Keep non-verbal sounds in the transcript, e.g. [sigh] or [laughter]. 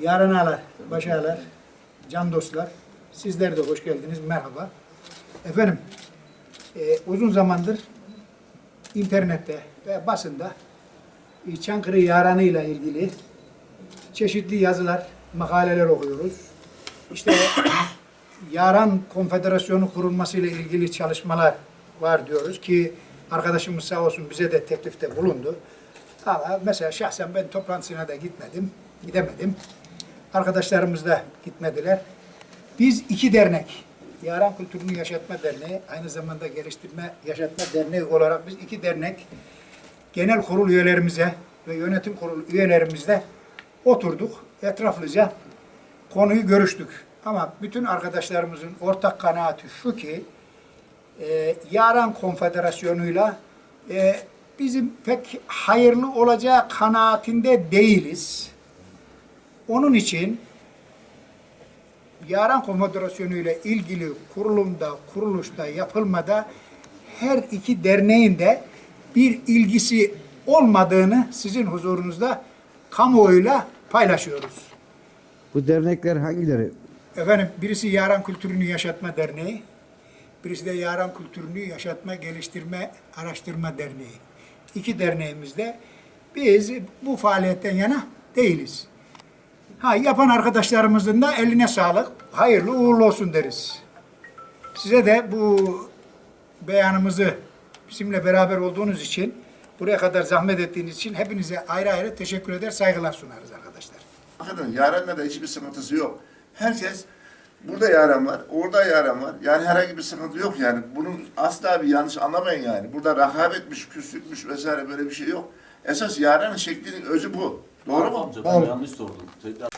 Yarın ağalar, baş ağalar, can dostlar, sizler de hoş geldiniz, merhaba. Efendim, e, uzun zamandır internette ve basında e, Çankırı Yaranı ile ilgili çeşitli yazılar, makaleler okuyoruz. İşte [coughs] Yaran Konfederasyonu kurulması ile ilgili çalışmalar var diyoruz ki arkadaşımız sağ olsun bize de teklifte bulundu. Ama mesela şahsen ben toplantısına da gitmedim, gidemedim. Arkadaşlarımız da gitmediler. Biz iki dernek, Yaran Kültürünü Yaşatma Derneği, aynı zamanda Geliştirme Yaşatma Derneği olarak biz iki dernek genel kurul üyelerimize ve yönetim kurulu üyelerimizle oturduk. Etraflıca konuyu görüştük. Ama bütün arkadaşlarımızın ortak kanaati şu ki e, Yaran Konfederasyonu'yla e, bizim pek hayırlı olacağı kanaatinde değiliz. Onun için Yaran Konfederasyonu ile ilgili kurulumda, kuruluşta, yapılmada her iki derneğin de bir ilgisi olmadığını sizin huzurunuzda kamuoyuyla paylaşıyoruz. Bu dernekler hangileri? Efendim birisi Yaran Kültürünü Yaşatma Derneği, birisi de Yaran Kültürünü Yaşatma, Geliştirme, Araştırma Derneği. İki derneğimizde biz bu faaliyetten yana değiliz. Ha yapan arkadaşlarımızın da eline sağlık, hayırlı uğurlu olsun deriz. Size de bu beyanımızı bizimle beraber olduğunuz için, buraya kadar zahmet ettiğiniz için hepinize ayrı ayrı teşekkür eder, saygılar sunarız arkadaşlar. Bakın yarenle de hiçbir sıkıntısı yok. Herkes burada yaren var, orada yaren var. Yani herhangi bir sıkıntı yok yani. Bunun asla bir yanlış anlamayın yani. Burada rahabetmiş, küslükmüş vesaire böyle bir şey yok. Esas yarenin şeklinin özü bu. Doğru mu? Amca ben yanlış sordum. Tekrar